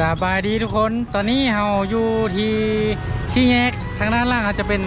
สบายดีทุกคน ตอนนี้เราอยู่ที่ชี้แยกทางด้านล่างเราจะเป็น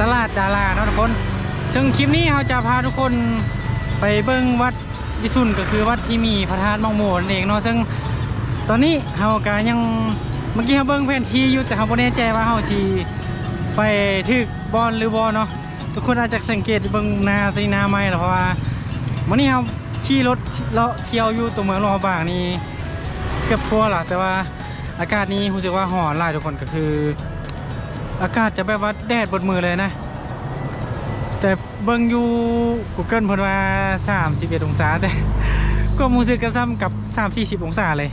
ตลาดดาราเนาะทุกคน ซึ่งคลิปนี้เราจะพาทุกคนไปเบิ้งวัดวิสุนก็คือวัดที่มีพระธาตุมังโมนั่นเองเนาะ ซึ่งตอนนี้เราก็ยังเมื่อกี้เราเบิ้งแผนที่อยู่แต่เราไม่แน่ใจว่าเราชีไปถึกบอลหรือบอลเนาะ ทุกคนอาจจะสังเกตเบิ้งนาตีนาไม่หรอเพราะว่าวันนี้เราขี่รถเลาะเที่ยวอยู่ตัวเมืองรอบางนี่ เกือบทั่วละแต่ว่าอากาศนี้รู้สึกว่าห่อนหลายทุกคนก็คือ อากาศจะแบบว่าแดดบดมือเลยนะ แต่เบิ่งอยู่ Google เพิ่นว่า 31 องศาแต่ก็มูสึกกับซ้ำกับ 3 40 องศาเลย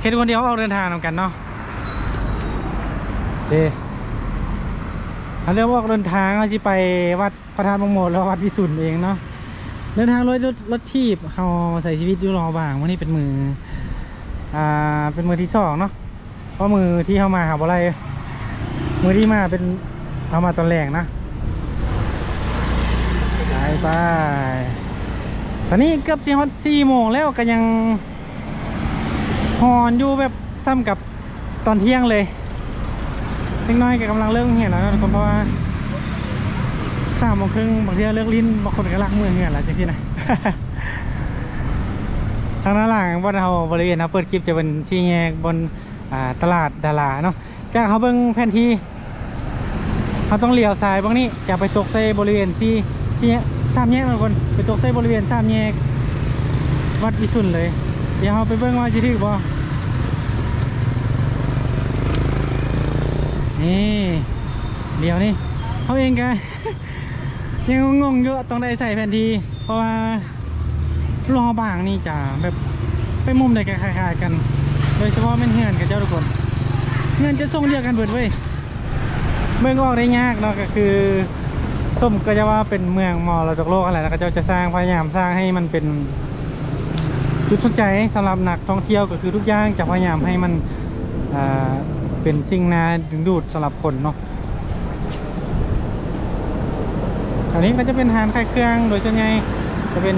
เฮ็ดคนเดียวออกเดินทางนำกันเนาะเจอันเรื่องออกเดินทางเราสิไปวัดพระธาตุมงโมดแล้ววัดวิสุทธ์เองเนาะเดินทางรถรถรถทีบเฮาใส่ชีวิตอยู่รอบางวันนี้เป็นมือ อ่าเป็นมือที่สองเนาะเพราะมือที่เข้ามาหาบ่ไรมือที่มาเป็นเอามาตอนแรกนะไปไปตอนนี้เกือบจะฮอตสี่โมงแล้วก็ยังหอนอยู่แบบซ้ำกับตอนเที่ยงเลยเล็กน้อยก็กำลังเริ่มเห็นแล้วนะทุกคนเพราะว่าสามโมงครึ่งบางทีเลิกลิ้นบางคนก็รักมือเหี่ยนแล้วจังที่นะ ทางด้านหลังบนเราบริเวณเราเปิดคลิปจะเป็นชี้แยกบนตลาดดาราเนาะจากเขาเบิ้งแผนที่เขาต้องเลี้ยวซ้ายบ้างนี้จะไปตกใส่บริเวณที่ที่สามแยกทุกคนไปตกใส่บริเวณสามแยกวัดวิสุทธ์เลย เดี๋ยวเราไปเบิ้งว่าจะถึกบ่นี่เดี๋ยวนี่เขาเองกันยังงงๆอยู่ต้องได้ใส่แผนที่เพราะว่า รอบางนี่จะแบบไปมุมใดก็คล้ายๆกัน โดยเฉพาะเป็นเฮือนกับเจ้าทุกคนเฮือนจะทรงเดียวกันเบิดเว้ยเมืองออกได้ยากเนาะก็คือส้มก็จะว่าเป็นเมืองมอเราจากโลกอะไรแล้วก็เจ้าจะสร้างพยายามสร้างให้มันเป็น จุดสนใจสำหรับนักท่องเที่ยวก็คือทุกอย่างจะพยายามให้มันเป็นสิ่งน่าดึงดูดสำหรับคนเนาะแถวนี้ก็จะเป็นหารคลายเครื่องโดยส่วนใหญ่จะเป็น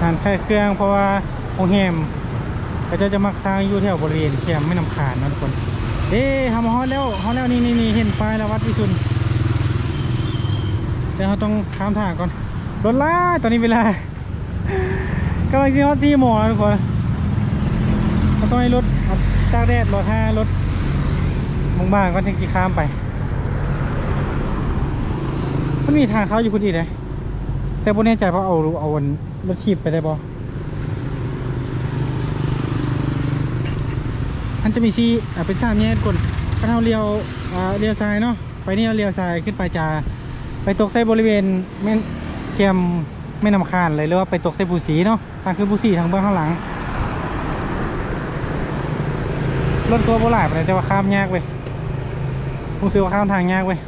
หารคล้ายเครื่องเพราะว่าโรงแรมก็จะจะมักสร้างอยู่แถวบริเวณแคมป์ไม่นำขานนะทุกคน เอ๊ะทำมาฮอดแล้วฮอดแล้วนี่นี่นเห็นป้ายแล้ววัดวิสุทธ์เดี๋ยวเราต้องข้ามทางก่อนรถล่าตอนนี้เวลากำลังจะฮอดที่โมงแล้วทุกคนเราต้องให้รถเอาตากแดดรถห้ารถบางก็ถึงจะข้ามไปมันมีทางเข้าอยู่พอดีเลยแต่บ่แน่ใจว่าะเอาเอาวัน รถทีบไปได้บ่มันจะมีซีอ่าเป็นสามแยกคนถ้าเราเลี้ยวอ่าเลี้ยวซ้ายเนาะ ไปนี่เราเลี้ยวซ้ายขึ้นไปจะไปตกใส่บริเวณแม่นเทียมแม่นำคานเลยหรือว่าไปตกใส่ภูสีเนาะ ทางคือภูสีทางเบื้องข้างหลัง รถตัวโบราณไปเลยแต่ว่าข้ามยากเว้ยผมซื้อว่าข้ามทางยากเว้ย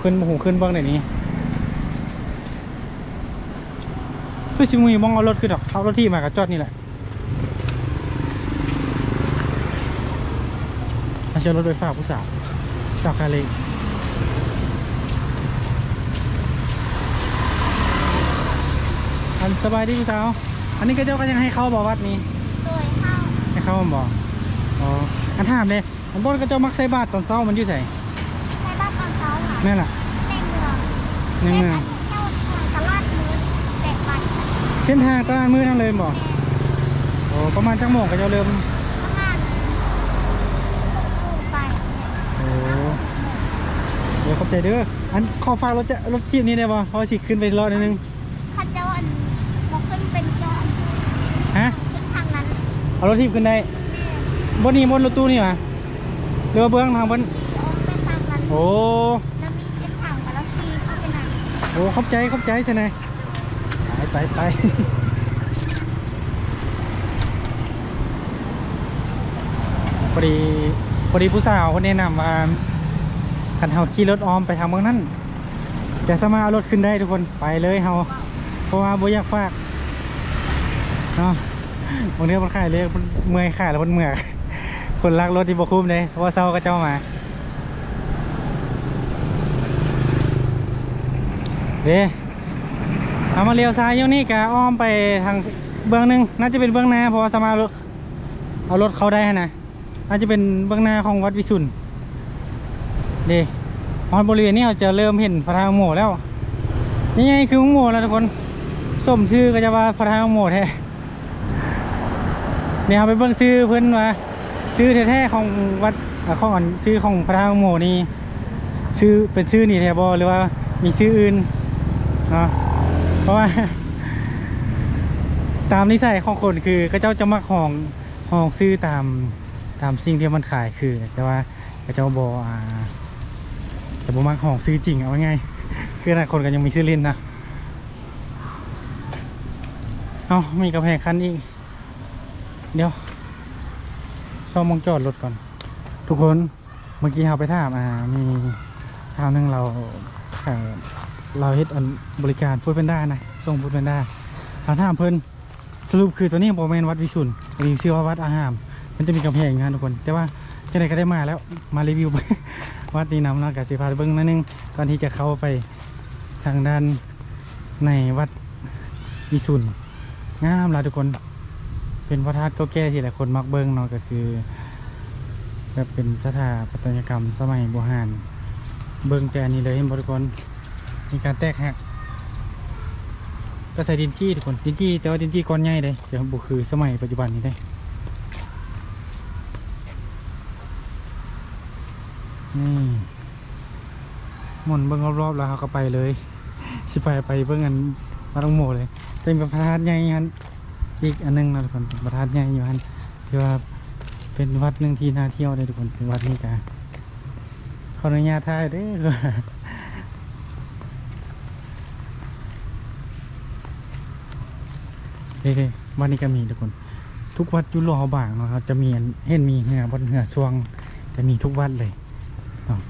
ขึ้นหูขึ้นเบื้องไหนอยนี้ คือชิมุยมองเอารถขึ้นดอกเอารถที่มากับจอดนี่แหละมาเชื่อรถไฟฟ้าผู้สาวสาวคาเลอันสบายดีผู้สาว อันนี้ก็เจ้าก็ยังให้เข้าบอกวัดนี้โดยเข้าให้เข้ามาบอกอ๋ออันถามเลยอันบนก็เจ้ามักใส่บาตรตอนเช้ามันอยู่ใส่ใช้บ้านตอนเช้าค่ะนั่นแหละในเมืองในเมือง เที่ยวตลาดมืดแปดวันค่ะ เส้นทางตลาดมืดทั้งเลยบอกโอ้ประมาณจังโมงก็จะเริ่มประมาณหกโมงไปโอ้เดี๋ยวขอบใจเด้ออันขอฝากรถจะรถทีมนี้ได้ป่ะเพราะว่าสิขึ้นไปรอดนิดนึงข้าเจ้าอันบอกขึ้นเป็นเจ้าอันฮะขึ้นทางนั้นเอารถทีมขึ้นได้บนนี้บนรถตู้นี่หว่าเรือว่าเบื้องทางบนโอ้เป็นทางนั้นโอ้แล้วมีเส้นทางไปแล้วขี่เข้าไปไหนโอ้ขอบใจขอบใจใช่ไหม ไปไปพอดีพอดีผู้สาวคนแนะนำว่าคันเฮาขี่รถออมไปทางเมืองนั้นจะสามารถเอารถขึ้นได้ทุกคนไปเลยเฮาเพราะว่าบ่อยากฝากเนาะบางเรื่องมันขายเลยมันเมื่อยขายแล้วมันเมื่อยคนรักรถที่บ่คุ้มเลยเพราะว่าเซาก็เจ้ามาเด้ เอามาเลี้ยวซ้ายอยู่นี่กะอ้อมไปทางเบื้องหนึ่งน่าจะเป็นเบื้องหน้าเพราะว่าสามารถเอารถเข้าได้นะน่าจะเป็นเบื้องหน้าของวัดวิสุทธ์เดพอบริเวณนี้เราจะเริ่มเห็นพระธาตุโมแล้วนี่ไงคือองค์โมแล้วทุกคนสมชื่อก็จะว่าพระธาตุองค์โมแท้เนี่ยเอาไปเบิ่งซื้อเพิ่นว่าซื้อแท้ๆของวัดอ่าของอันซื้อของพระธาตุองค์โมนี่ซื้อเป็นซื้อนี่แท้บ่หรือว่ามีซื้ออื่นเนาะ เพราะว่า ตามนิสัยของคนคือก็เจ้าจะมักห้องห้องซื้อตามตามสิ่งที่มันขายคือ แต่ว่าก็เจ้าบอ่าจะบ่มักห้องซื้อจริงเอาไงายคือนะคนก็ยังมีซื้อเล่นนะเอามีกระแพงคันอีก เดี๋ยวชอบมองจอดรถก่อน ทุกคนเมื่อกี้เราไปถามอ่ามีสาวหนึงเรา เราเฮ็ดอันบริการฟูดแพนด้านะส่งฟูดแพนด้าถามถามเพิ่นสรุปคือตัวนี้โมเมนวัดวิสุนนี้ชื่อว่าวัดอาหาม มันจะมีกำแพงนะทุกคน แต่ว่าจะไหนก็ได้มาแล้วมารีวิว วัดนี้นำนาะกับสิพาเบิ้งนิดนึงก่อนที่จะเข้าไปทางด้านในวัดวิสุทธ์งามหลายทุกคน เป็นพระธาตุเก่าแก่ที่หลายคนมักเบิ้งเนาะก็คือแบบเป็นสถาปัตยกรรมสมัยโบราณเบิ้งแต่อันนี้เลยเห็นบ่ทุกคน มีการแตกหักก็ใส่ดินจี้ทุกคนดินจี้แต่ว่าดินจี้ก้อนใหญ่เลยจะบุคือสมัยปัจจุบันนี้ได้นี่หมุนเบิ้งรอบๆแล้วเขาก็ไปเลย สิไปไปเบิ้งอันมาต้องโมเลยแต่เป็นพระธาตุใหญ่ฮันอีกอันนึงนะทุกคนเป็นพระธาตุใหญ่อยู่ฮันที่ว่าเป็นวัดหนึ่งที่น่าเที่ยวเลยทุกคนเป็นวัดนี้กาขออนุญาตถ่ายด้อ เด้ๆวันนี้ก็มีทุกคน ทุกวัดยุโรปบางเนาะครับจะมีเห็นมีเหือบนเหือช่วงจะมีทุกวัดเลยเนาะ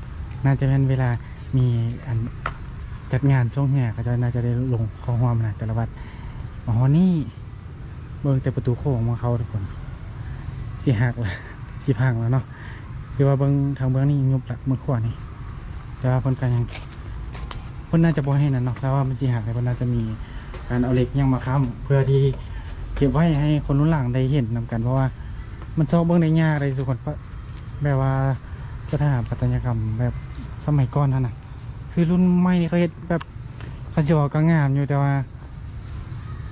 น่าจะเป็นเวลามีอันจัดงานช่วงเหือก็จะน่าจะได้ลงข้อความนะแต่ละวัดอ๋อนี่เบิ่งแต่ประตูโค้งมาเขาทุกคนสีหักละสีพังแล้วเนาะคือว่าเบิ่งทางเบื้องนี่ยุบละเมื่อขวานี่แต่ว่าเพิ่นก็ยังเพิ่นน่าจะบ่ให้นั่นเนาะแต่ว่ามันสีหักเลยเพิ่นน่าจะมี การเอาเหล็กยังมาค้ำเพื่อที่เก็บไว้ให้คนรุ่นหลังได้เห็นนำกันเพราะว่ามันชอบเบื้องในยากเลยทุกคนแบบว่าสถาปัตยกรรมแบบสมัยก่อนนั่นน่ะ คือรุ่นใหม่นี่เขาเห็นแบบเขาจะบอกก็งามอยู่แต่ว่า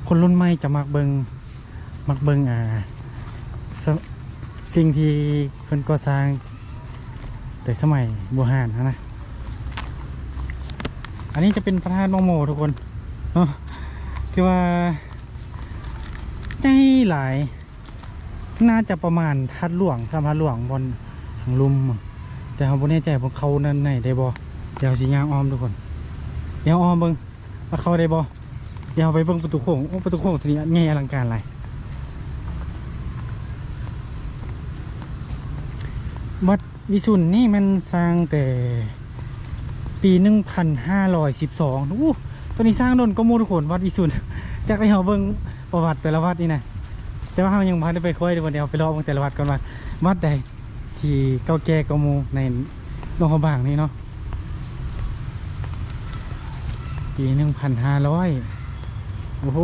คนรุ่นใหม่จะมักเบิงมักเบิงอ่าสสิ่งที่เพิ่นก่อสร้าง แต่สมัยโบราณนะนะ อันนี้จะเป็นพระธาตุมองโมทุกคนเนาะ คือว่าใจหลาย น่าจะประมาณทัดหลวงสามพัดหลวงบนทางลุม แต่เขาบ่แน่ใจพวกเขานั่นไหนได้บ่เดี๋ยวสิย่างอ้อมทุกคนเดี๋ยวอ้อมเบิ่งว่าเขาได้บ่เดี๋ยวไปเบิ่งประตูโค้งโอ้ประตูโค้งทีนี้ใหญ่อลังการหลายวัดวิสุทธ์นี่มันสร้างแต่ปี1512อู้ ตัวนี้สร้างโดนก็มูทุกคนวัดวิสุทธ์จากไปเฮาเบิ่งประวัติแต่ละวัดนี่นะแต่ว่าเฮายังบ่ทันได้ไปค่อยเดี๋ยวเดี๋ยวไปรอเบิ่งแต่ละวัดก่อนว่าวัดใดสิเก่าแก่กว่าหมู่ในหลวงพระบางนี่เนาะปี1500โอ้โห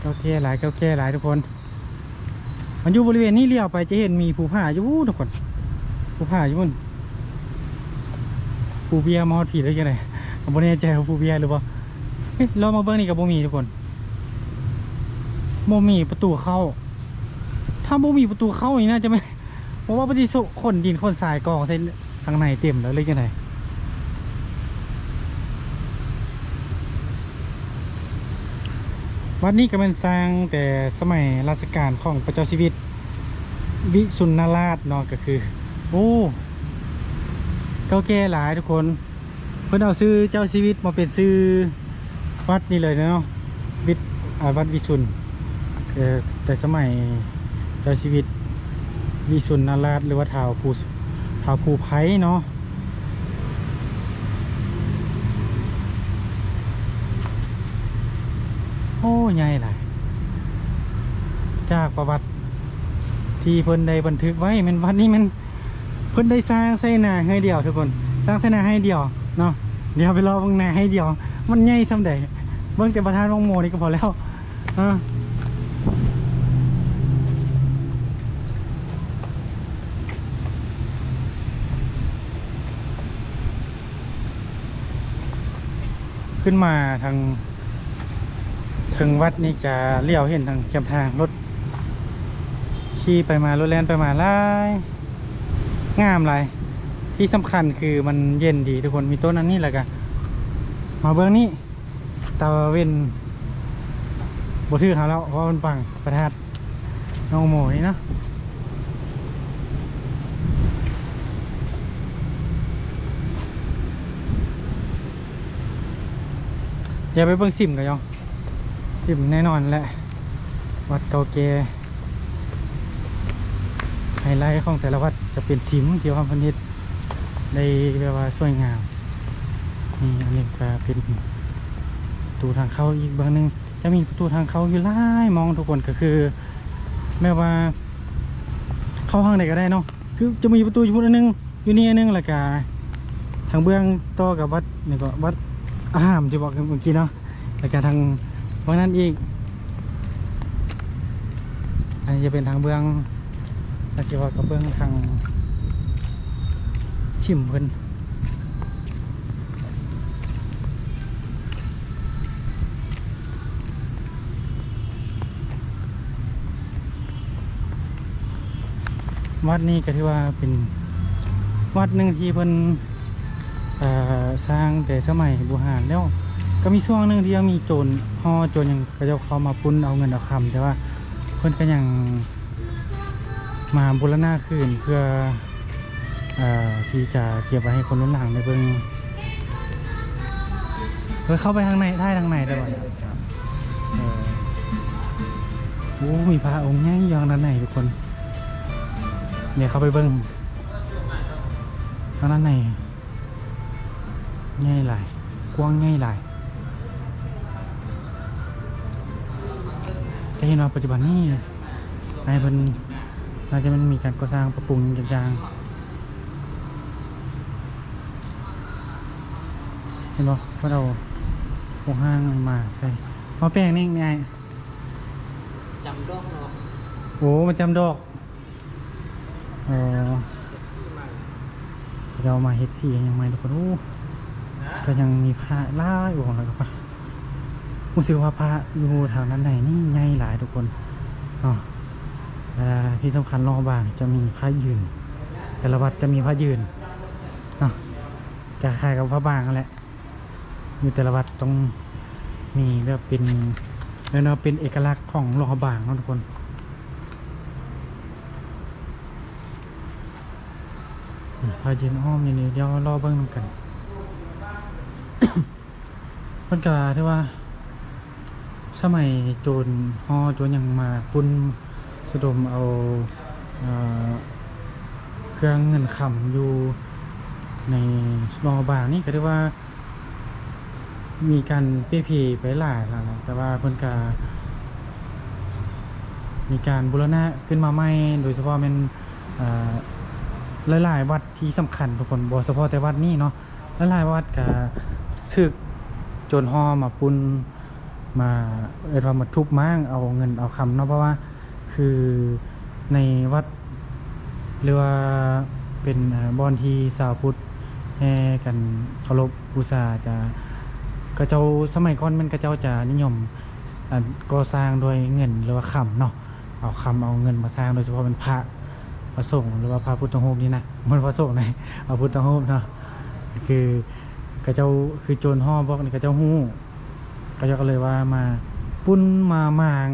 เก่าแก่หลายเก่าแก่หลายทุกคน มันอยู่บริเวณนี้เลี้ยวไปจะเห็นมีภูผาอยู่ทุกคนภูผาอยู่บนภูเบียมอดผีได้ยังไง ผมไม่แน่ใจว่าฟูเบียหรือเปล่าเรามาเบิ้งนี่กับโบมีทุกคนโบมีประตูเข้า ถ้าโบมีประตูเข้านี่น่าจะไม่เพราะว่าปฏิสุขนดินคนสายกองใส่ข้างในเต็มแล้วเลยจังไงวัดนี้ก็เป็นสร้างแต่สมัยรัชกาลของพระเจ้าชีวิต วิสุณราชเนาะก็คือ โอ้ เก่าแก่หลายทุกคน พิ่นเอาซื้อเจ้าชีวิตมาเป็นซื้อวัดนี่เลยเนาะวิทย์อ่าวัดวิสุทธ์เอ่อแต่สมัยเจ้าชีวิตวิสุทธ์นาราชหรือว่าท้าวภูท้าวภูไพเนาะโอ้ใหญ่หลายจากประวัติที่เพิ่นได้บันทึกไว้มันวัดนี้มันเพิ่นได้สร้างไส้นาให้เดียวทุกคนสร้างไส้นาให้เดียว เนาะเดี๋ยวไปรอบิ่งหน้าให้เดียว มันใหญ่สำใดเบิ่งแต่ประธานวงโมนี่ก็พอแล้วอะขึ้นมาทางถึงวัดนี่จะเลี้ยวเห็นทางเทียมทางรถขี่ไปมารถแล่นไปมาหลายงามหลาย ที่สำคัญคือมันเย็นดีทุกคนมีต้นอันนี้แหละกันมาเบื้องนี้ตาเวนบทือเขาแล้วเพราะมันปังประทัดน้องโมนี่เนาะอย่าไปเบิ่งซิมกันยองซิมแน่นอนแหละวัดเก่าแก่ไฮไลท์ของแต่ละวัดจะเป็นซิมที่ว่าพันธิต ได้แบบว่าสวยงามนี่อันนี้ก็เป็นประตูทางเข้าอีกบางหนึ่งจะมีประตูทางเข้าอยู่หลายมองทุกคนก็คือ แม้ว่า เข้าห้างใดก็ได้เนาะคือจะมีประตูอยู่อันหนึง อยู่นี่อันหนึงแล้วก็ทางเบื้องต่อกับวัดนี่ก็วัดอาหามที่บอกเมื่อกี้เนาะแล้วก็ทางวังนั้นอีก อันนี้จะเป็นทางเบื้องแล้วสิว่ากับเบื้องทาง ชิมเพิ่นวัดนี้ก็ถือว่าเป็นวัดหนึ่งที่เพิ่นสร้างแต่สมัยโบุหารแล้วก็มีช่วงหนึ่งที่ยังมีโจรห่อโจรยังก็จะเข้ามาปุ้นเอาเงินเอาคำแต่ว่าเพิ่นก็ยังมาบูรณะคืนเพื่อ ที่จะเก็บไว้ให้คนรุ่นหลังได้เบิ่งเพื่อเข้าไปทางในได้ทางในได้บ่เออโอ้ มีพระองค์ใหญ่ยางด้านในทุกคนเดี๋ยเข้าไปเบิ้งทางด้านในง่ายหลายกว้างง่ายหลายจะเห็นว่าปัจจุบันนี้ในเพิ่นน่าจะมันมีการก่อสร้างปรับปรุงอย่างๆ เห็นบ่เพิ่นเอาโครงห้างมาใส่มาแปลงนี่ไงจำด้องเนาะโอ้มันจำดอกเออซี่มันเรามาเฮ็ดสียังไงทุกคนโอ้ก็ยังมีพระล่ายอยู่ของเราก็พระรู้สึกว่าพระอยู่ทางนั้นไหนนี่ใหญ่หลายทุกคนเนาะเวลาที่สำคัญรอบบางจะมีพระยืน แต่ละวัดจะมีพระยืนเนาะจะคล้ายกับพระบางนั่นแหละ มีแต่ละวัดต้องมีแบบเป็นแล้วเนาะเป็นเอกลักษณ์ของรอบางเนาะทุกคนพายืนอ้อมอย่างนี้เดี๋ยวรอเบิ้งนำกันเพิ่นกาที่ว่า สมัยโจรฮอโจรยังมาปุ้นสะดมเอาเอ่อเครื่องเงินคำอยู่ในรอบางนี่ก็ได้ว่า มีการเปี้ยพีไปหลายแล้วนะแต่ว่าเพิ่นกามีการบูรณะขึ้นมาใหม่โดยเฉพาะเป็นเอ่อหลายๆวัดที่สำคัญทุกคนบ่เฉพาะแต่วัดนี้เนาะหลายๆวัดก็ถึกโจรฮอมาปุนมาเอิ้นว่ามาทุบม้างเอาเงินเอาคำเนาะเพราะว่าคือในวัดหรือว่าเป็นบ่อบอนที่สาวพุทธแห่กันเคารพบูชาจะ กระเจ้าสมัยก่อนมันกระเจ้าจะนิยมก่อสร้างโดยเงินหรือว่าคำเนาะเอาคำเอาเงินมาสร้างโดยเฉพาะเป็นพระพระสงฆ์หรือว่าพระพุทธรูปนี่นะมันพระสงฆ์นะเอาพุทธรูปเนาะคือกระเจ้าคือโจรห่อบอกนี่กระเจ้าหู้กระเจ้าก็เลยว่ามาปุ้นมามาง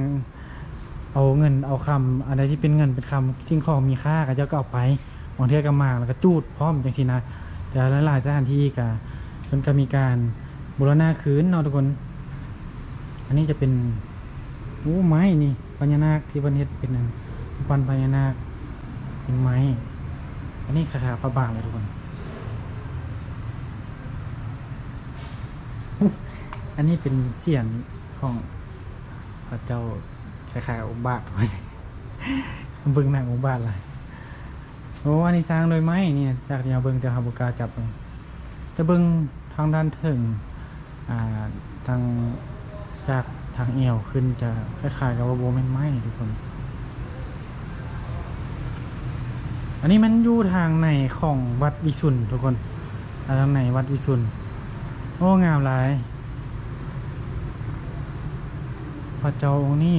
เอาเงินเอาคำอะไรที่เป็นเงินเป็นคำสิ่งของมีค่ากระเจ้าก็เอาไปบางเทีก็มาแล้วก็จูดพร้อมจังสินะแต่หลายๆสถานที่ก็มันก็มีการ บูรณะคืนเนาะทุกคน อันนี้จะเป็นโอ้ไม้นี่พญานาคที่วันเฮ็ดเป็นอันปันพญานาคเป็นไม้ อันนี้ขาพระบางเลยทุกคน อันนี้เป็นเสียงของพระเจ้าคล้ายๆองค์บาทไว้เบิ่งหนังองค์บาทเลยโอ้อันนี้สร้างโดยไม้เนี่ยจากที่เราเบิ่งจากฮาบุกาจับเบิ่งแต่เบิ่งทางด้านถึง ทางจากทางเอวขึ้นจะคล้ายๆกับว่าโบแมนไม้ทุกคน อันนี้มันอยู่ทางในของวัดวิสุนทุกคนทางในวัดวิสุนโอ้งามหลายพระเจ้าองค์นี้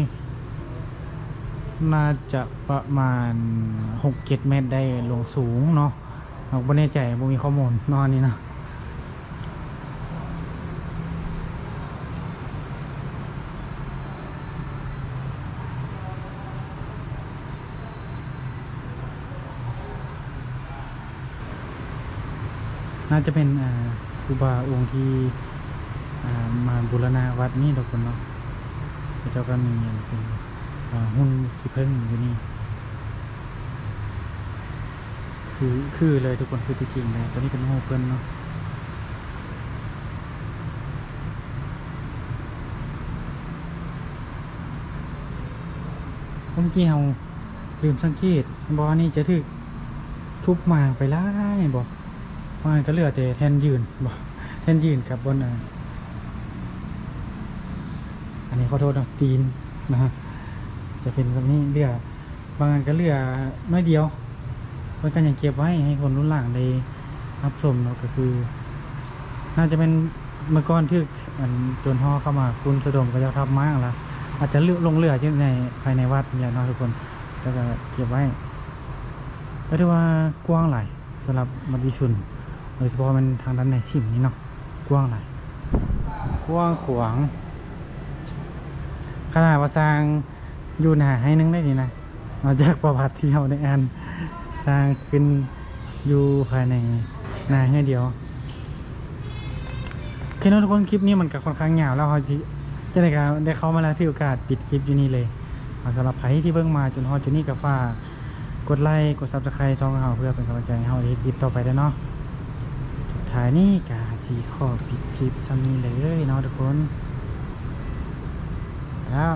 น่าจะประมาณหกเจ็ดเมตรได้ลงสูงเนาะเราไม่แน่ใจบ่มีข้อมูลนอนนี้เนาะาจะเป็นอ่าครูบาองค์ที่มาบูรณาวัดนี่ทุกคนเนาะพระเจ้าก็มีอันเป็นหุ้นขี้ผึ้งอยู่นี่ คือคือเลยทุกคนคือจริงเลยตัวนี้เป็นโฮเพิ่นเนาะเมื่อกี้เราลืมสังเกตบอนี่จะถึกทุบหมางไปไล่บอก มันก็เหลือแต่แทนยืนบอกแทนยืนกับบนอันนี้ขอโทษนะตีนนะฮะจะเป็นแบบนี้เรือบางอันก็เรือน้อยเดียวเพื่อนกันยังเก็บไว้ให้คนรุ่นหลังได้รับชมเนาะก็คือ น่าจะเป็นเมื่อก่อนที่อันจนห่อเข้ามาคุณสะดมก็จะทับมากละอาจจะเลือลงเรือที่ในภายในวัดเนี่ยเนาะทุกคนก็จะเก็บไว้ก็ถือว่ากว้างหลายสำหรับมัดวิชุน โดยเฉพาะมันทางด้านในสิมนี้เนาะกว้างหลายกว้างขวาง ขนาดว่าสร้างอยู่หนาให้นึงได้ดีนะนอกจากประวัติที่เราได้อ่านสร้างขึ้นอยู่ภายในหนาให้เดียวโอเคเนทุกคนคลิปนี้มันก็ค่อนข้างยาวแล้วเขาสิจะได้การได้เข้ามาแล้วที่โอกาสปิดคลิปอยู่นี่เลยเอาสำหรับใครที่เบิ่งมาจนฮอจนนี่ก็ฝากดไลค์กดซับสไครต์ช่องเราเพื่อเป็นกำลังใจให้เราในคลิปต่อไปได้เนาะ ท้ายนี่กาสีขอปิดคลิปซ้ำนี้เลยเนาะทุกคน แล้ว